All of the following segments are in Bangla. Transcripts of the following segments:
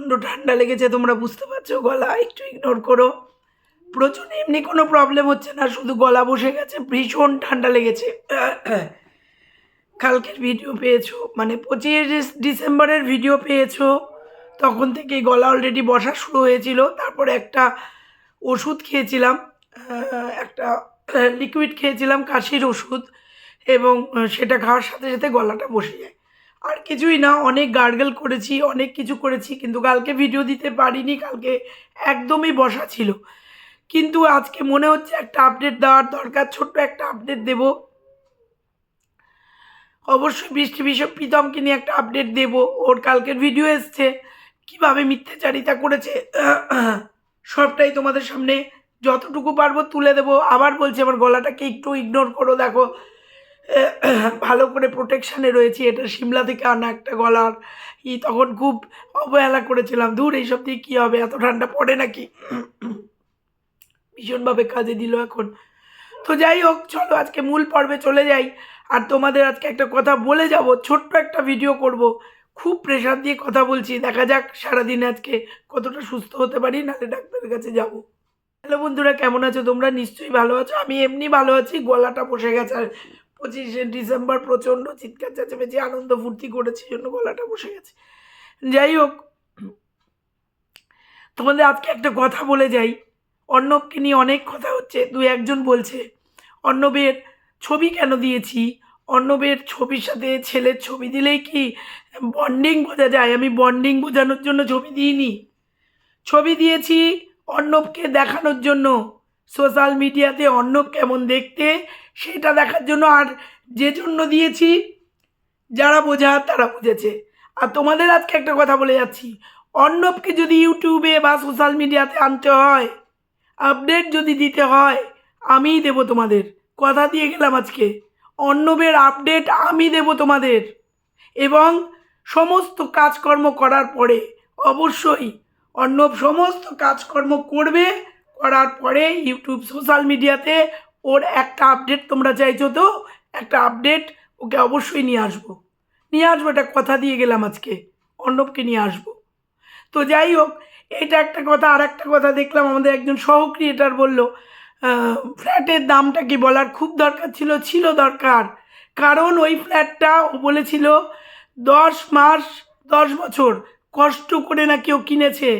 প্রচণ্ড ঠান্ডা লেগেছে, তোমরা বুঝতে পারছ গলা, একটু ইগনোর করো। প্রচুর এমনি কোনো প্রবলেম হচ্ছে না, শুধু গলা বসে গেছে, ভীষণ ঠান্ডা লেগেছে। কালকের ভিডিও পেয়েছ মানে পঁচিশে ডিস- ডিসেম্বরের ভিডিও পেয়েছ, তখন থেকেই গলা অলরেডি বসা শুরু হয়েছিল, তারপরে একটা ওষুধ খেয়েছিলাম একটা লিকুইড খেয়েছিলাম, কাশির ওষুধ, এবং সেটা খাওয়ার সাথে সাথে গলাটা বসে যায়। আর কিছুই না, অনেক গার্গেল করেছি, অনেক কিছু করেছি, কিন্তু কালকে ভিডিও দিতে পারিনি, কালকে একদমই বসা ছিল। কিন্তু আজকে মনে হচ্ছে একটা আপডেট দেওয়ার দরকার, ছোট্ট একটা আপডেট দেব। অবশ্যই বৃষ্টি বিষয় প্রীতমকে নিয়ে একটা আপডেট দেব। ওর কালকের ভিডিও এসছে, কীভাবে মিথ্যাচারিতা করেছে, সবটাই তোমাদের সামনে যতটুকু পারব তুলে দেবো। আবার বলছি, আমার গলাটাকে একটু ইগনোর করো, দেখো। ভালো করে প্রোটেকশানে রয়েছি, এটা সিমলা থেকে আনা একটা গলার। ই তখন খুব অবহেলা করেছিলাম দূর এইসব দিয়ে কী হবে? এত ঠান্ডা পড়ে নাকি? ভীষণভাবে কাজে দিল এখন। তো যাই হোক, চলো আজকে মূল পর্বে চলে যাই। আর তোমাদের আজকে একটা কথা বলে যাব, ছোট্ট একটা ভিডিও করব। খুব প্রেশার দিয়ে কথা বলছি, দেখা যাক সারাদিন আজকে কতটা সুস্থ হতে পারি, নাহলে ডাক্তারের কাছে যাব। হ্যালো বন্ধুরা, কেমন আছো তোমরা? নিশ্চয়ই ভালো আছো। আমি এমনি ভালো আছি, গলাটা বসে গেছে আর পঁচিশে ডিসেম্বর প্রচণ্ড চিৎকার চেঁচামেচি, আনন্দ ফুর্তি করেছি জন্য গলাটা বসে গেছে। যাই হোক, তোমাদের আজকে একটা কথা বলে যাই। অর্ণবকে নিয়ে অনেক কথা হচ্ছে দু একজন বলছে, অর্ণবের ছবি কেন দিয়েছি? অর্ণবের ছবির সাথে ছেলের ছবি দিলেই কি বন্ডিং বোঝা যায়? আমি বন্ডিং বোঝানোর জন্য ছবি দিইনি। ছবি দিয়েছি অর্ণবকে দেখানোর জন্য। সোশ্যাল মিডিয়াতে অর্ণব কেমন দেখতে, সেটা দেখার জন্য আর যে জন্য দিয়েছি, যারা বোঝা তারা বুঝেছে। আর তোমাদের আজকে একটা কথা বলে যাচ্ছি। অর্ণবকে যদি ইউটিউবে বা সোশ্যাল মিডিয়াতে আনতে হয়, আপডেট যদি দিতে হয়, আমিই দেব তোমাদের। কথা দিয়ে গেলাম আজকে। অর্ণবের আপডেট আমি দেব তোমাদের। এবং সমস্ত কাজকর্ম করার পরে অবশ্যই অর্ণব সমস্ত কাজকর্ম করবে করার পরে ইউটিউব, সোশ্যাল মিডিয়াতে ওর একটা আপডেট তোমরা চাইছো তো? একটা আপডেট ওকে অবশ্যই নিয়ে আসব। নিয়ে আসব এটা কথা দিয়ে গেলাম আজকে। অর্ণবকে নিয়ে আসব। তো যাই হোক, এটা একটা কথা আর একটা কথা দেখলাম, আমাদের একজন সহ ক্রিয়েটার বলল ফ্ল্যাটের দামটা কি বলার খুব দরকার ছিল? ছিল দরকার। কারণ ওই ফ্ল্যাটটা ও বলেছিল, দশ মাস, দশ বছর, কষ্ট করে না কেউ কিনেছে।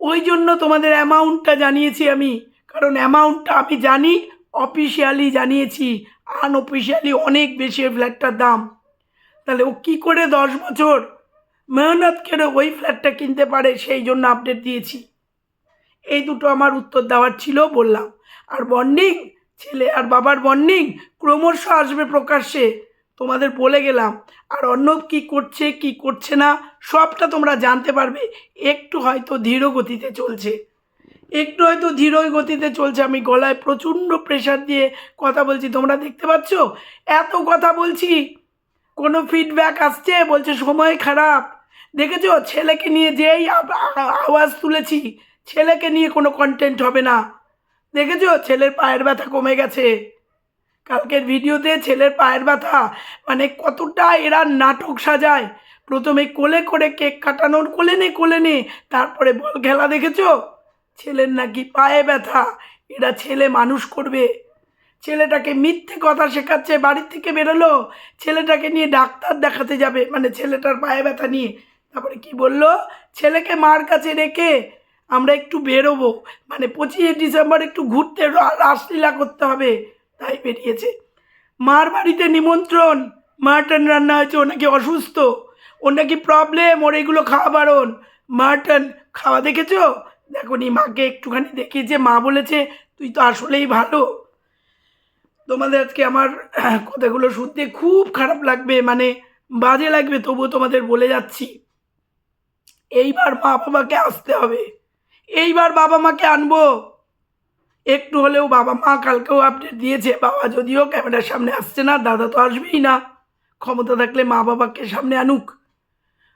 ওই জন্য তোমাদের অ্যামাউন্টটা জানিয়েছি আমি। কারণ অ্যামাউন্টটা আমি জানি অফিসিয়ালি জানিয়েছি আনঅফিসিয়ালি অনেক বেশি ফ্ল্যাটটার দাম। তাহলে ও কী করে দশ বছর মেহনত করে ওই ফ্ল্যাটটা কিনতে পারে সেই জন্য আপডেট দিয়েছি। এই দুটো আমার উত্তর দেওয়ার ছিল বললাম। আর বন্ডিং ছেলে আর বাবার বন্ডিং ক্রমশ আসবে প্রকাশ্যে। তোমাদের বলে গেলাম। আর অর্ণব কী করছে, কি করছে না, সবটা তোমরা জানতে পারবে। একটু হয়তো ধীর গতিতে চলছে। একটু হয়তো ধীর গতিতে চলছে। আমি গলায় প্রচণ্ড প্রেশার দিয়ে কথা বলছি। তোমরা দেখতে পাচ্ছ? এত কথা বলছি, কোনো ফিডব্যাক আসছে? বলছে, সময় খারাপ। দেখেছ? ছেলেকে নিয়ে যেই আওয়াজ তুলেছি, ছেলেকে নিয়ে কোনো কন্টেন্ট হবে না। দেখেছ? ছেলের পায়ের ব্যথা কমে গেছে। কালকের ভিডিওতে ছেলের পায়ের ব্যথা মানে কতটা এরা নাটক সাজায়। প্রথমে কোলে করে কেক কাটানোর কোলে নে কোলে নে, তারপরে বল খেলা দেখেছ? ছেলের নাকি পায়ে ব্যথা, এরা ছেলে মানুষ করবে। ছেলেটাকে মিথ্যে কথা শেখাচ্ছে বাড়ির থেকে বেরোলো। ছেলেটাকে নিয়ে ডাক্তার দেখাতে যাবে মানে ছেলেটার পায়ে ব্যথা নিয়ে। তারপরে কি বলল? ছেলেকে মার কাছে রেখে আমরা একটু বেরোবো মানে পঁচিশে ডিসেম্বর একটু ঘুরতে রাসলীলা করতে হবে। তাই বেরিয়েছে। মার বাড়িতে নিমন্ত্রণ। মাটন রান্না হয়েছে, ও নাকি অসুস্থ। ওর নাকি প্রবলেম ওর এগুলো খাওয়া বারণ। মাটন খাওয়া দেখেছ? দেখো নি, মাকে একটুখানি দেখিয়েছে। মা বলেছে, তুই তো আসলেই ভালো। তোমাদের আজকে আমার কথাগুলো শুনতে খুব খারাপ লাগবে মানে বাজে লাগবে, তবুও তোমাদের বলে যাচ্ছি। এইবার মা বাবাকে আসতে হবে। এইবার বাবা মাকে আনব। একটু হলেও বাবা মা কালকেও আপডেট দিয়েছে। বাবা যদিও ক্যামেরার সামনে আসছে না, দাদা তো আসবেই না। ক্ষমতা থাকলে মা বাবাকে সামনে আনুক।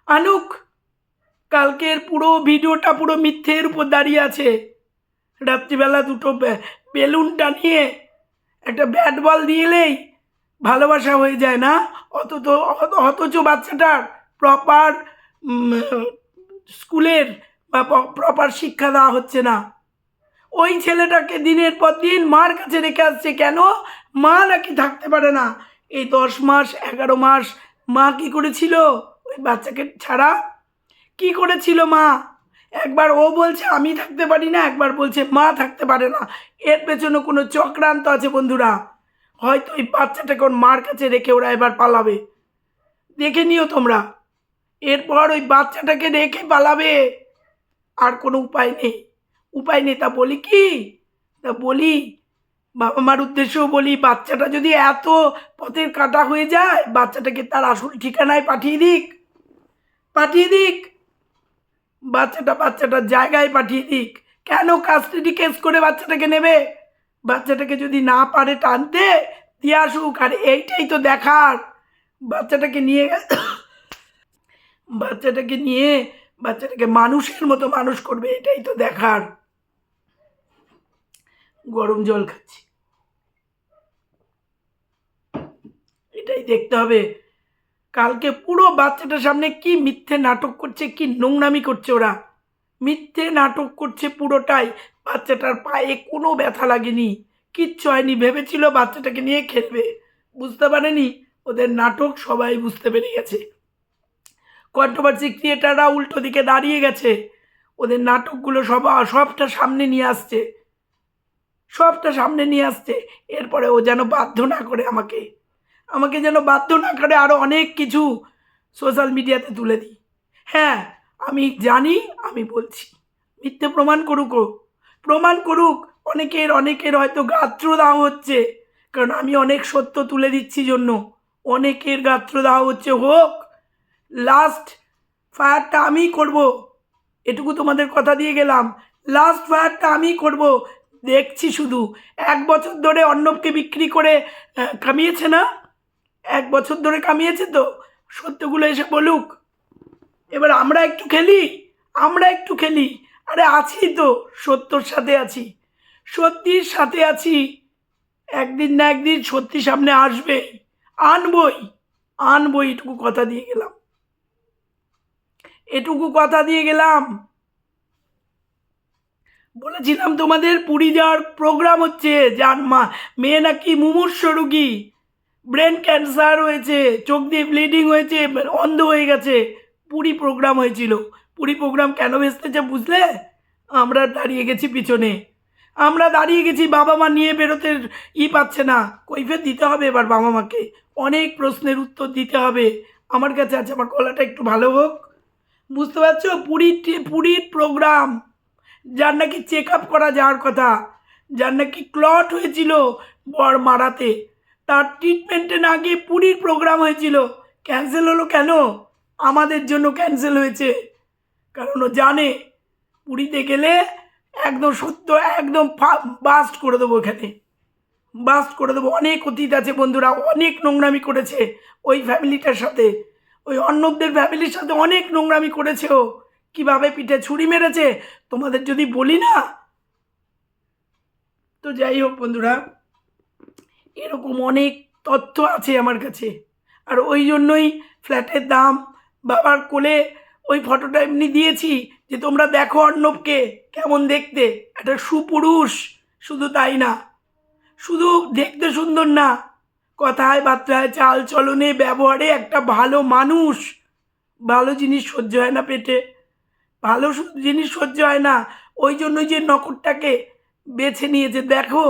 আনুক। কালকের পুরো ভিডিওটা পুরো মিথ্যের উপর দাঁড়িয়ে আছে। রাত্রিবেলা দুটো বেলুন টানিয়ে একটা ব্যাট বল দিয়েলেই ভালোবাসা হয়ে যায় না? অথচ অথ- অথচ বাচ্চাটার প্রপার স্কুলের বা প্রপার শিক্ষা দেওয়া হচ্ছে না। ওই ছেলেটাকে দিনের পর দিন মার কাছে রেখে আসছে কেন? মা নাকি থাকতে পারে না। এই দশ মাস, এগারো মাস মা কি করেছিল? ওই বাচ্চাকে ছাড়া। কি করেছিল মা? একবার ও বলছে, আমি থাকতে পারি না। একবার বলছে, মা থাকতে পারে না। এর পেছনে কোনো চক্রান্ত আছে বন্ধুরা। হয়তো ওই বাচ্চাটাকে ওর মার কাছে রেখে ওরা এবার পালাবে। দেখে নিও তোমরা। এরপর ওই বাচ্চাটাকে রেখে পালাবে। আর কোনো উপায় নেই। উপায় নেই, তা বলি কি? তা বলি, বাবা মার উদ্দেশ্যেও বলি, বাচ্চাটা যদি এত পথের কাটা হয়ে যায়, বাচ্চাটাকে তার আসল ঠিকানায় পাঠিয়ে দিক। পাঠিয়ে দিক। বাচ্চাটা বাচ্চাটার জায়গায় পাঠিয়ে দিক। কেন কাস্টাডি কেস করে বাচ্চাটাকে নেবে? বাচ্চাটাকে যদি না পারে টানতে, দিয়ে আসুক, আর এইটাই তো দেখার। বাচ্চাটাকে নিয়ে বাচ্চাটাকে নিয়ে বাচ্চাটাকে মানুষের মতো মানুষ করবে, এটাই তো দেখার। গরম জল খাচ্ছি। এটাই দেখতে হবে। কালকে পুরো বাচ্চাটার সামনে কি মিথ্যে নাটক করছে, কি নোংরামি করছে ওরা। মিথ্যে নাটক করছে পুরোটাই। বাচ্চাটার পায়ে কোনো ব্যথা লাগেনি। কিচ্ছু হয়নি, ভেবেছিল বাচ্চাটাকে নিয়ে খেলবে। বুঝতে পারেনি? ওদের নাটক সবাই বুঝতে পেরে গেছে। কন্ট্রোভার্সি ক্রিয়েটাররা উল্টো দিকে দাঁড়িয়ে গেছে। ওদের নাটকগুলো সব, সবটা সামনে নিয়ে আসছে। সবটা সামনে নিয়ে আসছে। এরপরে ও যেন বাধ্য না করে আমাকে আমাকে যেন বাধ্য না করে আরও অনেক কিছু সোশ্যাল মিডিয়াতে তুলে দিই। হ্যাঁ আমি জানি, আমি বলছি। মিথ্যে প্রমাণ করুক প্রমাণ করুক, অনেকের অনেকের হয়তো গাত্র দেওয়া হচ্ছে। কারণ আমি অনেক সত্য তুলে দিচ্ছি জন্য। অনেকের গাত্র দেওয়া হচ্ছে, হোক লাস্ট ফায়ারটা আমিই করব। এটুকু তোমাদের কথা দিয়ে গেলাম। লাস্ট ফায়ারটা আমি করব। দেখছি শুধু। এক বছর ধরে অর্ণবকে বিক্রি করে কামিয়েছে না? এক বছর ধরে কামিয়েছে তো? সত্যগুলো এসে বলুক। এবার আমরা একটু খেলি? আমরা একটু খেলি? আরে আছি তো, সত্যর সাথে আছি। সত্যির সাথে আছি। একদিন না একদিন সত্যি সামনে আসবে। আনবই। আনবই, এটুকু কথা দিয়ে গেলাম। এটুকু কথা দিয়ে গেলাম। বলেছিলাম তোমাদের পুরী যাওয়ার প্রোগ্রাম হচ্ছে যার মা, মেয়ে নাকি মুমূর্ষ রুগী। ব্রেন ক্যান্সার হয়েছে, চোখ দিয়ে ব্লিডিং হয়েছে, অন্ধ হয়ে গেছে। পুরী প্রোগ্রাম হয়েছিল। পুরী প্রোগ্রাম কেন ভেস্তেছে বুঝলে? আমরা দাঁড়িয়ে গেছি পিছনে। আমরা দাঁড়িয়ে গেছি, বাবা মা নিয়ে বেরোতে ই পাচ্ছে না। কৈফের দিতে হবে এবার বাবা মাকে। অনেক প্রশ্নের উত্তর দিতে হবে। আমার কাছে আছে, আমার গলাটা একটু ভালো হোক। বুঝতে পারছ? পুরীর পুরীর প্রোগ্রাম যার নাকি চেক আপ করা যাওয়ার কথা, যার নাকি ক্লট হয়েছিল বর মারাতে, তার ট্রিটমেন্টে না গিয়ে পুরীর প্রোগ্রাম হয়েছিল। ক্যান্সেল হলো কেন? আমাদের জন্য ক্যান্সেল হয়েছে। কারণ ও জানে, পুরীতে গেলে একদম সত্য, একদম বাস্ট করে দেবো এখানে বাস্ট করে দেবো। অনেক অতীত আছে বন্ধুরা, অনেক নোংরামি করেছে ওই ফ্যামিলিটার সাথে। ওই অন্নবদের ফ্যামিলির সাথে অনেক নোংরামি করেছে ও। কীভাবে পিঠে ছুরি মেরেছে? তোমাদের যদি বলি না। তো যাই হোক বন্ধুরা, এরকম অনেক তথ্য আছে আমার কাছে। আর ওই জন্যই ফ্ল্যাটের দাম, বাবার কোলে ওই ফটোটা এমনি দিয়েছি যে তোমরা দেখো অর্ণবকে কেমন দেখতে। একটা সুপুরুষ, শুধু তাই না। শুধু দেখতে সুন্দর না। কথায় বার্তায় চাল চলনে ব্যবহারে একটা ভালো মানুষ। ভালো জিনিস সহ্য হয় না পেটে। ভালো জিনিস সহ্য হয় না। ওই জন্যই যে নকরটাকে বেছে নিয়েছে। দেখো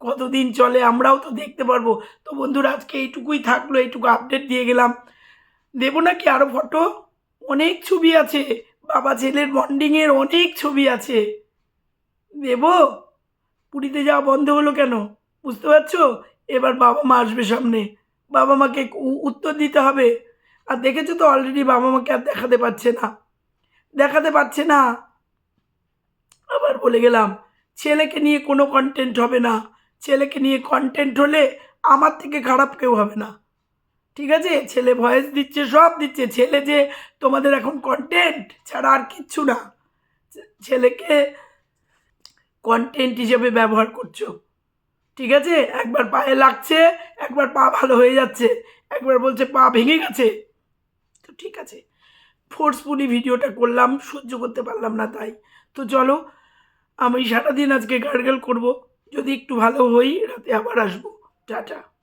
কতদিন চলে, আমরাও তো দেখতে পারব। তো বন্ধুরা, আজকে এইটুকুই থাকল, এইটুকু আপডেট দিয়ে গেলাম। দেবো নাকি আরও ফটো অনেক ছবি আছে। বাবা ছেলের বন্ডিংয়ের অনেক ছবি আছে। দেব, পুরীতে যাওয়া বন্ধ হলো কেন? বুঝতে পারছ? এবার বাবা মা আসবে সামনে। বাবা মাকে উত্তর দিতে হবে। আর দেখেছ তো অলরেডি বাবা মাকে আর দেখাতে পারছে না। দেখাতে পারছে না। আবার বলে গেলাম, ছেলেকে নিয়ে কোনো কন্টেন্ট হবে না। ছেলেকে নিয়ে কন্টেন্ট হলে আমার থেকে খারাপ কেউ হবে না। ঠিক আছে? ছেলে ভয়েস দিচ্ছে, সব দিচ্ছে। ছেলে যে তোমাদের এখন কন্টেন্ট ছাড়া আর কিচ্ছু না। ছেলেকে কন্টেন্ট হিসেবে ব্যবহার করছ। ঠিক আছে? একবার পায়ে লাগছে, একবার পা ভালো হয়ে যাচ্ছে, একবার বলছে পা ভেঙে গেছে। তো ঠিক আছে। ফোর্সফুলি ভিডিওটা করলাম, সহ্য করতে পারলাম না তাই। তো চলো, আমি সারাদিন আজকে গার্গেল করব। যদি একটু ভালো হই, রাতে আবার আসব। টাটা।